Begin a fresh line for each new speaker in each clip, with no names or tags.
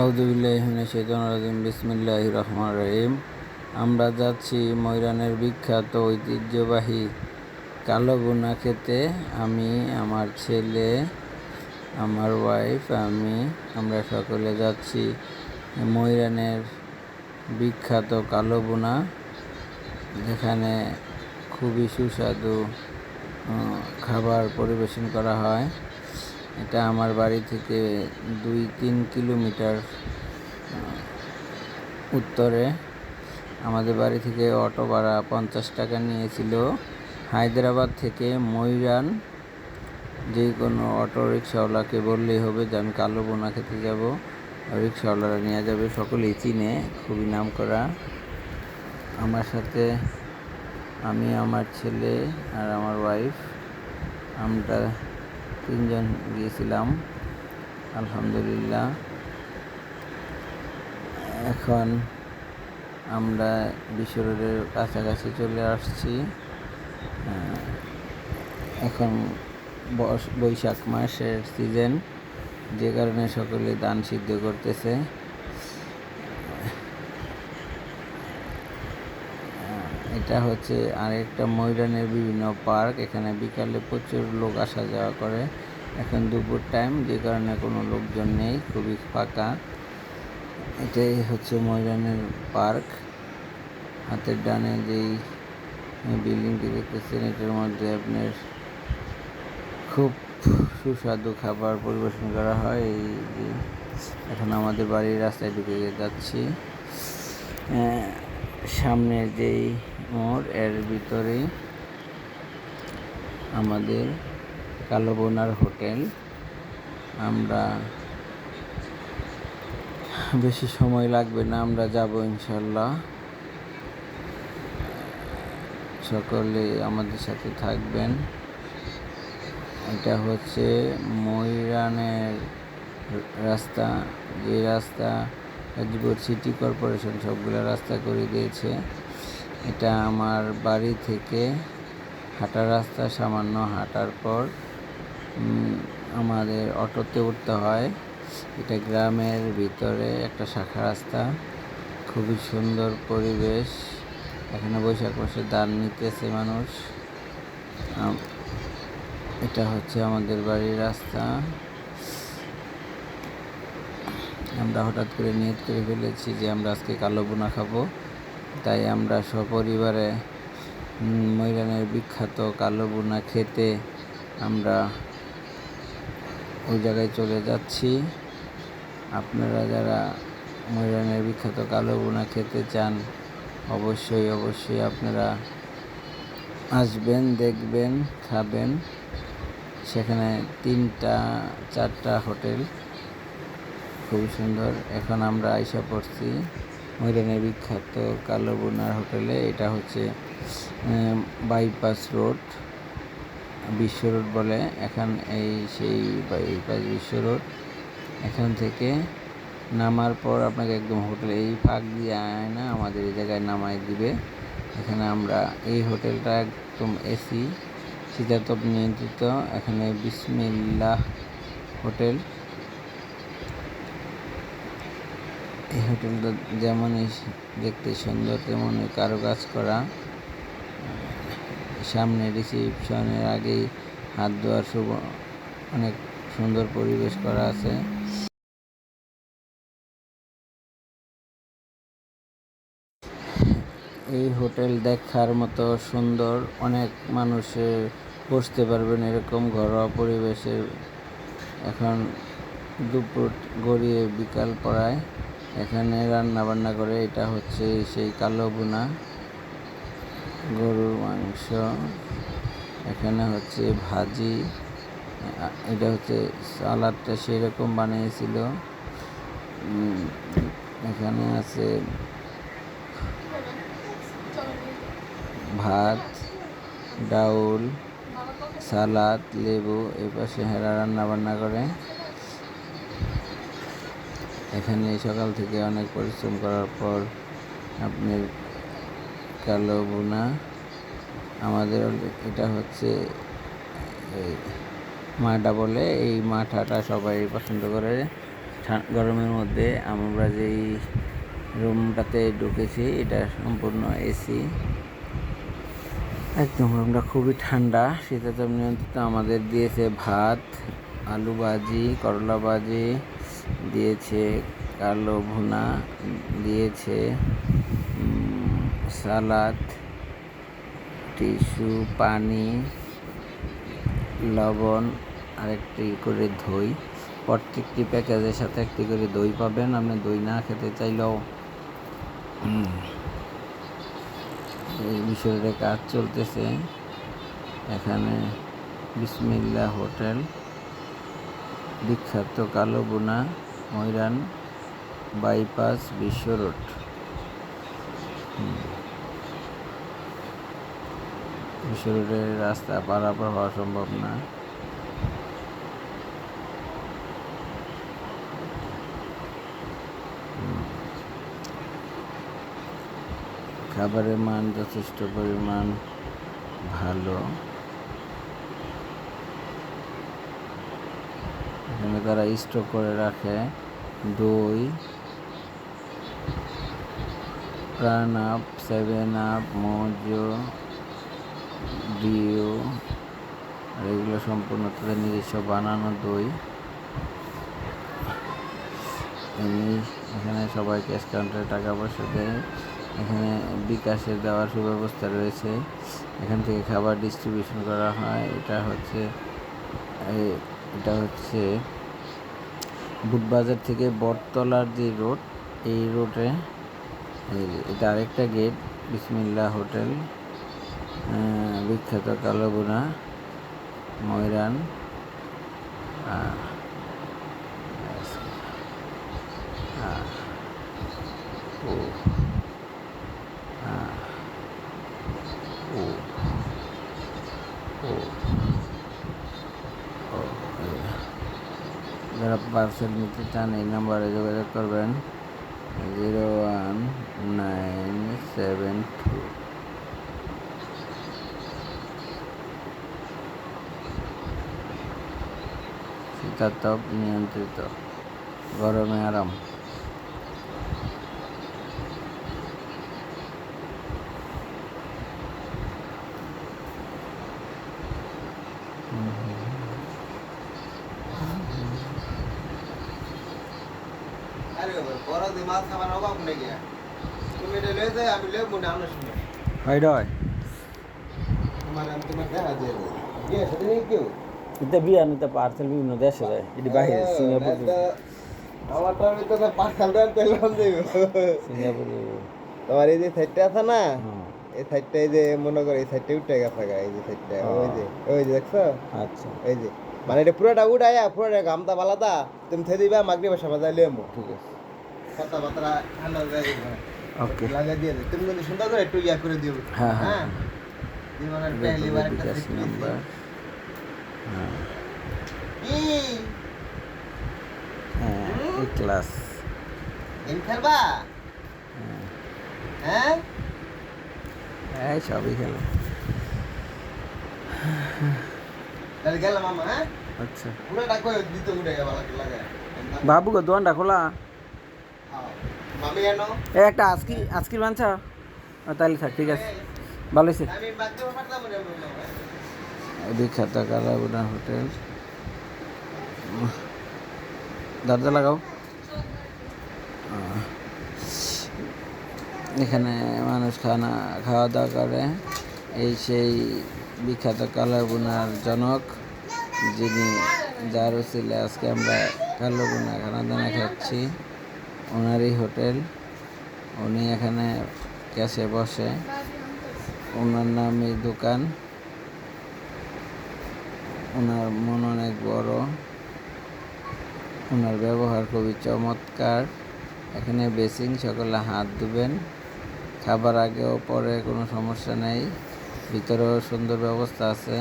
আউদুবিল্লাহিমিনাশাইতানির বিসমিল্লাহির রহমান রহিম। আমরা যাচ্ছি ময়রানের বিখ্যাত ঐতিহ্যবাহী কালো গুনা খেতে। আমি, আমার ছেলে, আমার ওয়াইফ আমি, আমরা সকলে যাচ্ছি ময়রানের বিখ্যাত কালো বোনা যেখানে খুবই সুস্বাদু খাবার পরিবেশন করা হয়। এটা আমার বাড়ি থেকে দুই তিন কিলোমিটার উত্তরে। আমাদের বাড়ি থেকে অটো ভাড়া পঞ্চাশ টাকা নিয়েছিল। হায়দ্রাবাদ থেকে ময়রান যে কোনো অটো রিক্সাওয়ালাকে বললেই হবে যে, আমি কালো বোনা খেতে যাব। রিক্সাওয়ালারা নিয়ে যাবে, সকলেই চিনে, খুবই নাম করা। আমার সাথে আমি, আমার ছেলে আর আমার ওয়াইফ আমরা তিনজন গিয়েছিলাম, আলহামদুলিল্লাহ। এখন আমরা বিশ্ব রোডের কাছাকাছি চলে আসছি। এখন বৈশাখ মাসের সিজন যে কারণে সকলে দান সিদ্ধ করতেছে। এটা হচ্ছে আরেকটা ময়দানের বিভিন্ন পার্ক। এখানে বিকালে প্রচুর লোক আসা যাওয়া করে। এখন দুপুর টাইম যে কারণে কোনো লোকজন নেই, খুবই ফাঁকা। এটাই হচ্ছে ময়দানের পার্ক। হাতের ডানে যেই বিল্ডিংটি দেখতেছেন, এটার মধ্যে আপনার খুব সুস্বাদু খাবার পরিবেশন করা হয়। এই যে এখন আমাদের বাড়ির রাস্তায় ঢুকে যাচ্ছি। সামনের যেই মোড়, এর ভিতরেই আমাদের কালো বোনার হোটেল। আমরা বেশি সময় লাগবে না, আমরা যাব ইনশাল্লাহ। সকলে আমাদের সাথে থাকবেন। এটা হচ্ছে ময়রানের রাস্তা। যে রাস্তা গাজীপুর সিটি কর্পোরেশন সবগুলো রাস্তা করে দিয়েছে। এটা আমার বাড়ি থেকে হাঁটার রাস্তা, সামান্য হাঁটার পর আমাদের অটোতে উঠতে হয়। এটা গ্রামের ভিতরে একটা শাখা রাস্তা, খুবই সুন্দর পরিবেশ। এখানে বৈশাখ মাসে দান নিতেছে মানুষ। এটা হচ্ছে আমাদের বাড়ির রাস্তা। আমরা হঠাৎ করে নিয়ত করে ফেলেছি যে আমরা আজকে কালো বোনা খাব। তাই আমরা সপরিবারে ময়রানের বিখ্যাত কালো বোনা খেতে আমরা ওই জায়গায় চলে যাচ্ছি। আপনারা যারা ময়রানের বিখ্যাত কালো বোনা খেতে চান, অবশ্যই অবশ্যই আপনারা আসবেন, দেখবেন, খাবেন। সেখানে তিনটা, চারটা হোটেল, খুবই সুন্দর। এখন আমরা আইসা পড়ছি। ময়দানের বিখ্যাত কালো বোনার হোটেলে, এটা হচ্ছে বাইপাস রোড বিশ্ব রোড বলে। এখন এই সেই বাইপাস বিশ্ব রোড এখান থেকে নামার পর আপনাকে একদম হোটেল এই ফাঁক দিয়ে আয় না, আমাদের এই জায়গায় নামাই দিবে। এখানে আমরা এই হোটেলটা একদম এসি শীতাতপ নিয়ন্ত্রিত। এখানে বিসমিল্লাহ হোটেল। এই হোটেলটা যেমনই দেখতে সুন্দর তেমনই কাজ করা। সামনে রিসিপশনের আগেই হাত ধোয়ার শুভ, অনেক সুন্দর পরিবেশ করা আছে। এই হোটেল দেখার মতো সুন্দর, অনেক মানুষের বসতে পারবেন এরকম ঘরোয়া পরিবেশের এখন দুপুর গড়িয়ে বিকাল পড়ায়। এখানে রান্না বান্না করে, এটা হচ্ছে সেই কালো বুনা গরুর মাংস, এখানে হচ্ছে ভাজি, এটা হচ্ছে সালাদটা সেরকম বানিয়েছিল। এখানে আছে ভাত, ডাউল, সালাদ, লেবু এই পাশে হেরা রান্না বান্না করে। এখানে সকাল থেকে অনেক পরিশ্রম করার পর আপনার কালো বোনা। আমাদের এটা হচ্ছে মাটা বলে, এই মাঠাটা সবাই পছন্দ করে। গরমের মধ্যে আমরা যেই রুমটাতে ঢুকেছি, এটা সম্পূর্ণ এসি। একদম রুমটা খুবই ঠান্ডা শীতাতপ নিয়ন্ত্রিত আমাদের দিয়েছে ভাত, আলু ভাজি, করলা ভাজি। দিয়েছে, কালো ভুনা দিয়েছে সালাদ, টিস্যু, পানি, লবণ, আরেকটি করে দই। প্রত্যেকটি প্যাকেজের সাথে একটি করে দই পাবেন। আপনি দই না খেতে চাইলেও এই বিষয়ে কাজ চলতেছে। এখানে বিসমিল্লা হোটেল। বিখ্যাত কালো বোনা ময়রান বাইপাস বিশ্ব রোড। বিশ্ব রোডের রাস্তা পারাপার হওয়া সম্ভব না। খাবারের মান যথেষ্ট পরিমাণ ভালো। এখানে তারা স্টক করে রাখে। দই Pran up seven up Mojo deo আর এগুলো সম্পূর্ণ তাদের নিজস্ব বানানো দই। এমনি এখানে সবাই ক্যাশ কাউন্টারে টাকা পয়সা দেয়। এখানে বিকাশে দেওয়ার সুব্যবস্থা রয়েছে। এখান থেকে খাবার ডিস্ট্রিবিউশন করা হয়। এটা হচ্ছে এটা হচ্ছে বুটবাজার থেকে বটতলার যে রোড, এই রোডে এটা আরেকটা গেট বিসমিল্লা হোটেল বিখ্যাত কালোগুনা ময়রান আহ, আহ, ও আহ, ও ও ও এই। যারা পার্সেল নিতে চান, এই নাম্বারে যোগাযোগ করবেন। Zero one nine seven two. শীতাতপ নিয়ন্ত্রিত। গরমে আরাম
আরে বাবা, বড় দিয়ে মাছ খাবার অভাব নেই গিয়া। তুমি এটা লয়ে যাও, আমি লয়ে মনে আনো শুনে।
হয় রয়
তোমার আমি তোমার দেখা দিয়ে দেবো। গিয়ে সাথে নেই কেউ?
এটা বিয়া নিতে পার্সেল বিভিন্ন দেশে যায় এটি বাইরে সিঙ্গাপুর
একটা- আমি তো পাখাল দেন পেলাম
সিঙ্গাপুর
তোমার এই যে সাইডটা আছে না? এই সাইডটা এই যে মনে করো এই সাইডটা উঠে গেছে এই যে সাইডটা ওই যে ওই যে দেখছ?
আচ্ছা।
এই যে। মানে এটা পুরোটা উঠাইয়া পুরোটা গামতা বালাদা তুমি থে দিবা মাগরি বাসা বাজাই লিয়ে
ঠিক আছে।
কথা ঠান্ডা যায়
ওকে
লাগা দিয়ে দে তুমি কিন্তু সুন্দর করে একটু ইয়া করে দিও।
হ্যাঁ, হ্যাঁ,
জীবনের পেহলি বার একটা
নাম্বার হ্যাঁ। হ্যাঁ এই ক্লাস
গেম খেলবা? হ্যাঁ।
সবই খেলো।
তাহলে গেলাম মামা হ্যাঁ?
আচ্ছা।
পুরোটা কই? দিতে উঠে গেল লাগে
বাবু গো দোকানটা খোলা। একটা আজকি আজকির বাঞ্ছা? তাহলে থাক ঠিক আছে। ভালো হয়েছে বিখ্যাত কালাবুনা হোটেল। দরজা লাগাও। এখানে মানুষ খানা খাওয়া দাওয়া করে। এই সেই বিখ্যাত কালাবুনার জনক যিনি যার ছিল আজকে আমরা কালাবুনা খানা দানা খাচ্ছি। ওনারই হোটেল। উনি এখানে ক্যাশে বসে। ওনার নামে দোকান। ওনার মন অনেক বড়। ওনার ব্যবহার খুবই চমৎকার। এখানে বেসিং সকলে হাত ধুবেন। খাবার আগেও পরে কোনো সমস্যা নেই। ভিতরেও সুন্দর ব্যবস্থা আছে।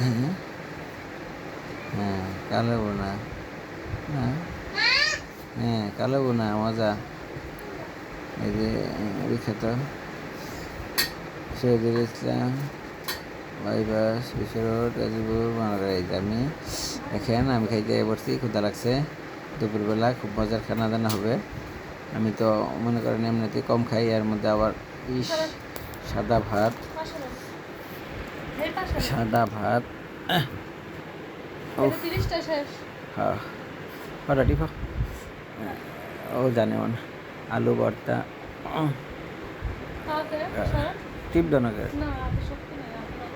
হ্যাঁ হ্যাঁ কালো বোনা হ্যাঁ। হ্যাঁ কালো বোনা মজা। এই যে বিখ্যাত। শহীদুল ইসলাম বাইবাস বিশ্বরোড গাজীপুর বাংলাদেশ আমি। দেখেন আমি খাইতে বসছি ক্ষুদা লাগছে। দুপুরবেলা খুব মজার খানা দানা হবে। আমি তো মনে করেন এমনিতে কম খাই এর মধ্যে আবার ইস সাদা ভাত। সাদা ভাত। হ্যাঁ হঠাৎ ও জানে মানে আলু ভর্তা।
সর।
টিপ
না নেই আপনার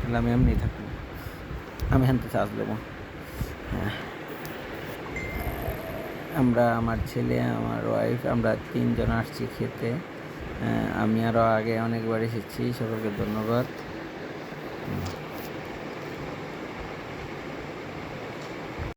তাহলে আমি এমনি থাকি আমি হানতে চাষ দেবো হ্যাঁ। আমরা আমার ছেলে আমার ওয়াইফ আমরা তিনজন আসছি খেতে। আহ, আমি আরও আগে অনেকবার এসেছি সকলকে ধন্যবাদ।